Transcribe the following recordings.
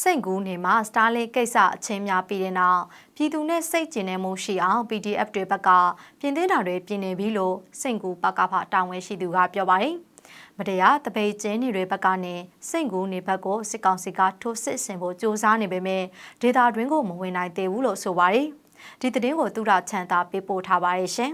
စိတ်ကူးနေမှာ Starlink ကိစ္စအချင်းများပြီးတဲ့နောက်ပြည်သူနဲ့စိတ်ကျင်နေမှုရှိအောင် PDF တွေဘက်ကပြင်သစ်တာတွေပြင်နေပြီလို့စိတ်ကူးပကဖတာဝန်ရှိသူကပြောပါတယ်မတရားတပိတ်ကျင်းနေတွေဘက်ကနေစိတ်ကူးနေဘက်ကိုစစ်ကောင်စီကထိုးစစ်ဆင်ဖို့ကြိုးစားနေပေမဲ့ဒေတာတွင်းကိုမဝင်နိုင်သေးဘူးလို့ဆိုပါတယ်ဒီသတင်းကိုသူရချန်တာပေးပို့ထားပါတယ်ရှင်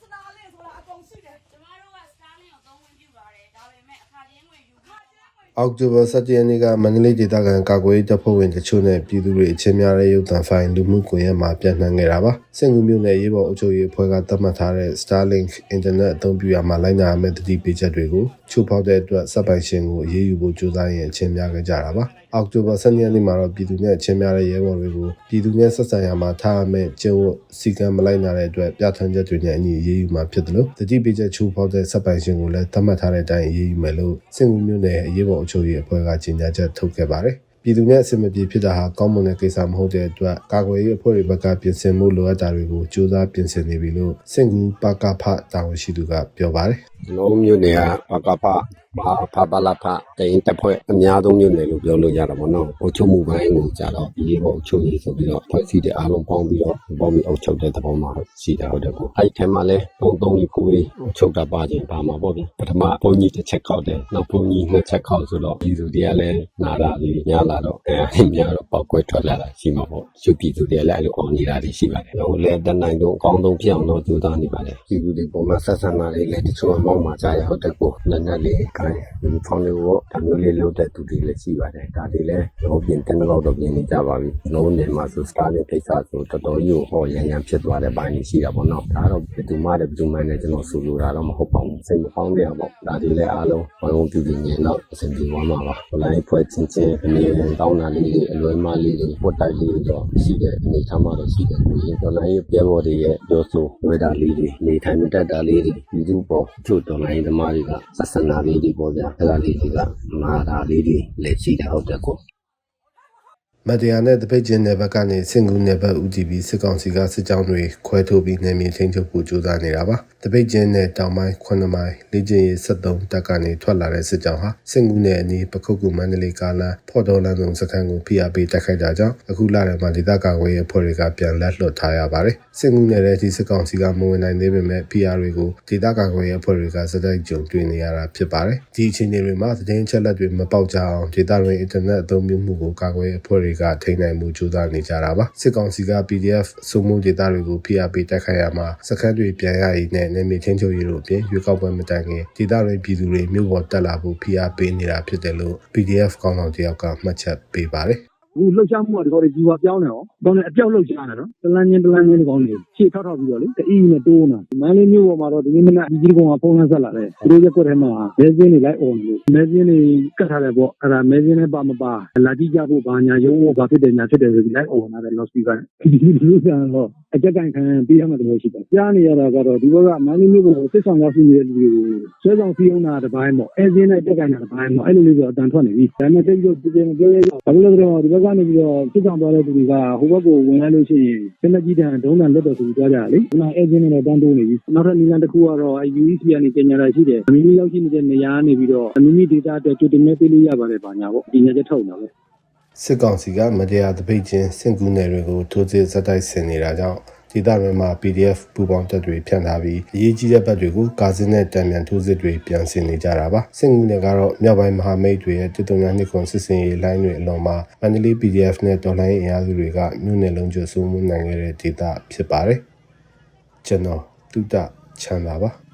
စတားလေးဆိုတာအကုန်ရှိတယ် ကျမတို့က Starlink ကိုသုံးဝင်ပြုပါတယ်ဒါပေမဲ့အခါချင်းဝင်ယူခါချင်းဝင် အောက်တိုဘာ17ရက်နေ့ကမန္တလေးဒေသခံကာကွယ်ရေးတပ်ဖွဲ့ဝင်တချို့နဲ့ပြည်သူတွေအချင်းများတဲ့ရုပ်သံဖိုင်လူမှုကွန်ရက်မှာပြန့်နှံ့ခဲ့တာပါ။စင်ကူမျိုးနဲ့ရေးပေါ်အုပ်ချုပ်ရေးအဖွဲ့ကသတ်မှတ်ထားတဲ့ Starlink Internet အသုံးပြုရမှာလိုက်နာရမယ့်တတိပေးချက်တွေကိုချိုးဖောက်တဲ့အတွက်စက်ပိုင်ရှင်ကိုအရေးယူဖို့ကြိုးစားရင်အချင်းများခဲ့ကြတာပါ။အောက်တိုဘာ12ရက်နေ့မှာတော့ပြည်သူနဲ့အချင်းများတဲ့ရဲဘော်တွေကိုပြည်သူနဲ့ဆက်ဆံရမှာထားရမယ့်ကျင့်ဝတ်စည်းကမ်းမလိုက်နာတဲ့အတွက်ပြဋ္ဌာန်းချက်တွေနဲ့အညီအရေးယူမှာဖြစ်တယ်လို့တတိပေးချက်ချိုးဖောက်တဲ့စက်ပိုင်ရှင်ကိုလည်းသတ်မှတ်ထားတဲ့အတိုင်းအရေးယူမယ်လို့စင်ကူမျိုးနဲ့အရေးပေါ်အုပ်ချုပ်ရေးအဖွဲ့ကကြေညာချက်ထုတ်ခဲ့ပါတယ်။ပြည်သူနဲ့အဆင်မပြေဖြစ်တာဟာကောင်းမွန်တဲ့ကိစ္စမဟုတ်တဲ့အတွက်ကာကွယ်ရေးအဖွဲ့တွေဘက်ကပြင်ဆင်မှုလိုအပ်တာတွေကိုစူးစမ်းပြင်ဆင်နေပြီလို့စင်ကူပကဖတာဝန်ရှိသူကပြောပါတယ်ကျွန်တော်တို့မြို့နယ်ကပကဖ ဘာဖပလာဖတရင်တက်ဖွဲ့အများဆုံးမြို့နယ်လို့ပြောလို့ရတာပေါ့နော်။အုပ်ချုပ်မှုပိုင်းကိုကြတော့ဒီဘောအုပ်ချုပ်ရေးဆိုပြီးတော့ဖွဲ့စည်းတဲ့အားလုံးပေါင်းပြီးတော့ပေါင်းပြီးအုပ်ချုပ်တဲ့သဘောမှရှိတယ်ဟုတ်တယ်ပေါ့။အဲ့ဒီထဲမှာလည်းပုံသုံးကြီးကိုကြီးအုပ်ချုပ်တာပါခြင်းပါမှာပေါ့ဗျ။ပထမဘုံကြီးတစ်ချက်ခောက်တယ်။နောက်ဘုံကြီးနှစ်ချက်ခောက်ဆိုတော့ဒီစုတွေကလည်းနာတာလေးညာလာတော့အဲများတော့ပောက်ကွဲထွက်လာတာရှိမှာပေါ့။ရုပ်ပြည်သူတွေလည်းအဲ့လိုအောင်နေတာတွေရှိပါတယ်။ဟိုလည်းတနိုင်တော့အကောင်းဆုံးဖြစ်အောင်တော့ကြိုးစားနေပါတယ်။ပြည်သူတွေပုံမှန်ဆက်ဆံတာတွေလည်းတချို့မောင်းမှာကြရဟုတ်တယ်ကိုနည်းနည်းလေးကိုင်းဒီဖောင်းလေးကိုဒါမျိုးလေးလုပ်တဲ့သူတွေလည်းရှိပါတယ်။ဒါတွေလည်းတော့ပြင်တဲ့တော့တော့ပြင်နေကြပါပြီ။လုံးနေမှာဆိုစတားနဲ့ကိစ္စဆိုတော်တော်ကြီးကိုဟောရန်ရန်ဖြစ်သွားတဲ့ပိုင်းရှိတာပေါ့နော်။ဒါတော့ဘယ်သူမှလည်းဘယ်သူမှလည်းကျွန်တော်ဆိုလိုတာတော့မဟုတ်ပါဘူး။စိတ်မဖောင်းနေရပေါ့။ဒါတွေလည်းအားလုံးဘာလို့ပြုပြင်နေတော့အဆင်ပြေသွားမှာပါ။ဘလိုင်းဖွဲ့ချင်းချင်းအနေနဲ့တောင်းတာလေးတွေအလွယ်မလေးတွေပွတ်တိုက်လေးတွေတော့ရှိတဲ့အနေထားမှတော့ရှိတယ်။ဒီဒေါ်လာရေးပြဘော်တွေရဲ့ပြောဆိုဝေတာလေးတွေနေထိုင်မတတ်တာလေးတွေဒီလိုပေါ့ချို့ဒေါ်လာရေးသမားတွေကဆက်ဆံတာလေးတွေပေါ့ဗျာ။အဲ့ဒါလေးတွေကမာတာလေးတွေလည်းရှိတာဟုတ်တယ်ကို မတရားနဲ့တပိတ်ကျင်းတဲ့ဘက်ကနေစင်ကူနယ်ဘက်ဦးတည်ပြီးစစ်ကောင်စီကစစ်ကြောင်းတွေခွဲထုတ်ပြီးနေမြေချင်းချုပ်ဖို့ကြိုးစားနေတာပါတပိတ်ကျင်းနဲ့တောင်ပိုင်း9မိုင်လေကျင်းရေး73တပ်ကနေထွက်လာတဲ့စစ်ကြောင်းဟာစင်ကူနယ်အနီးပခုတ်ကူမန္တလေးကားလမ်းဖော်တော်လမ်းဆောင်စခန်းကိုဖိအားပေးတိုက်ခိုက်တာကြောင့်အခုလာတဲ့မှာဒေသကာကွယ်ရေးအဖွဲ့တွေကပြန်လက်လွတ်ထားရပါတယ်စင်ကူနယ်ရဲ့ဒီစစ်ကောင်စီကမဝင်နိုင်သေးပေမဲ့ဖိအားတွေကိုဒေသကာကွယ်ရေးအဖွဲ့တွေကစတိုက်ကြုံတွေ့နေရတာဖြစ်ပါတယ်ဒီအခြေအနေတွေမှာသတင်းချက်လက်တွေမပေါက်ကြအောင်ဒေသတွင်အင်တာနက်အသုံးပြုမှုကိုကာကွယ်ရေးအဖွဲ့တွေကထိန်းနိုင်မှုကြိုးစားနေကြတာပါစစ်ကောင်စီက PDF စုမှုဒေသတွေကိုဖိအားပေးတိုက်ခိုက်ရမှာစခန်းတွေပြန်ရည်နဲ့နေမြေချင်းချုပ်ရည်တို့အပြင်ရွေးကောက်ပွဲမတိုင်ခင်ဒေသတွင်ပြည်သူတွေမြို့ပေါ်တက်လာဖို့ဖိအားပေးနေတာဖြစ်တယ်လို့ PDF ကောင်းဆောင်တယောက်ကမှတ်ချက်ပေးပါတယ် အခုလှုပ်ရှားမှုကဒီကောတွေကြီးပွားပြောင်းနေရောကောင်းနေအပြောက်လှုပ်ရှားနေနော်တလန်းချင်းတလန်းချင်းဒီကောင်းနေရှေ့ထောက်ထောက်ပြီးတော့လေတအီးနဲ့တိုးနေတာမန်းလေးမျိုးပေါ်မှာတော့ဒီနေ့မနက်ဒီကြီးကောင်ကဖုန်းဆက်လာတယ်သူတို့ရက်ွက်ထဲမှာမဲစင်းတွေလိုက်អော်နေလို့မဲစင်းတွေကတ်ထားတယ်ပေါ့အဲ့ဒါမဲစင်းနဲ့ပါမပါလာကြည့်ကြဖို့ဘာညာရုံးဖို့ဘာဖြစ်တယ်ညာဖြစ်တယ်ဆိုပြီးလိုက်អော်လာတယ်လော့စပီကာဒီဒီလိုဆန်တော့အကြက်ကန်ခံပေးရမှာတလို့ရှိတယ်ကြားနေရတာကတော့ဒီဘက်ကမန်းလေးမျိုးပေါ်ကိုစစ်ဆောင်ရောက်ရှိနေတဲ့လူတွေကိုဆွဲဆောင်စီးအောင်တာတစ်ပိုင်းပေါ့အဲစင်းနဲ့အကြက်ကန်တာတစ်ပိုင်းပေါ့အဲ့လိုလေးဆိုအတန်ထွက်နေပြီဒါနဲ့တိတ်ပြီးတော့ပြင်ပြောရအောင်ဘာလို့လဲဆိုတော့ဒီဘက်ကနေပြီးတော့စစ်ဆောင်သွားတဲ့သူတွေကဟိုဘက်ကိုဝင်လာလို့ရှိရင်စနကြီးတန်ဒုံးတန်လွတ်တော်သူသွားကြတာလေခုနအဲစင်းနဲ့တန်းတိုးနေပြီနောက်ထပ်နီလန်တစ်ခုကတော့ UEC ကနေပြင်ညာတာရှိတယ်မိမိရောက်ရှိနေတဲ့နေရာနေပြီးတော့မိမိ data အတွက်ကြိုတင်မဲ့ပေးလို့ရပါတယ်ဘာညာပေါ့ဒီညာချက်ထုတ်နေတာပဲစစ်ကောင်စီကမတရားတပိတ်ချင်းစင်ကူနယ်တွေကိုထိုးစစ်ဇက်တိုက်ဆင်နေတာကြောင့် ဒေသတွေမှာ PDF ပူပေါင်းတပ်တွေဖြန့်ထားပြီးအရေးကြီးတဲ့ဘက်တွေကိုကာစင်းနဲ့တံမြန်ထိုးစစ်တွေပြန်ဆင်နေကြတာပါစင်ကူနယ်ကတော့မြောက်ပိုင်းမဟာမိတ်တွေရဲ့တစ်တုံညာနှစ်ခွန်စစ်စင်ရေးလိုင်းတွေအလုံးမှာမန္တလေး PDF နဲ့တော်လိုင်းအင်အားစုတွေကမြို့နယ်လုံးကျွတ်ဆိုးမှုနိုင်ခဲ့တဲ့ဒေသဖြစ်ပါတယ်ကျွန်တော်တုဒ္ဒချမ်းသာပါ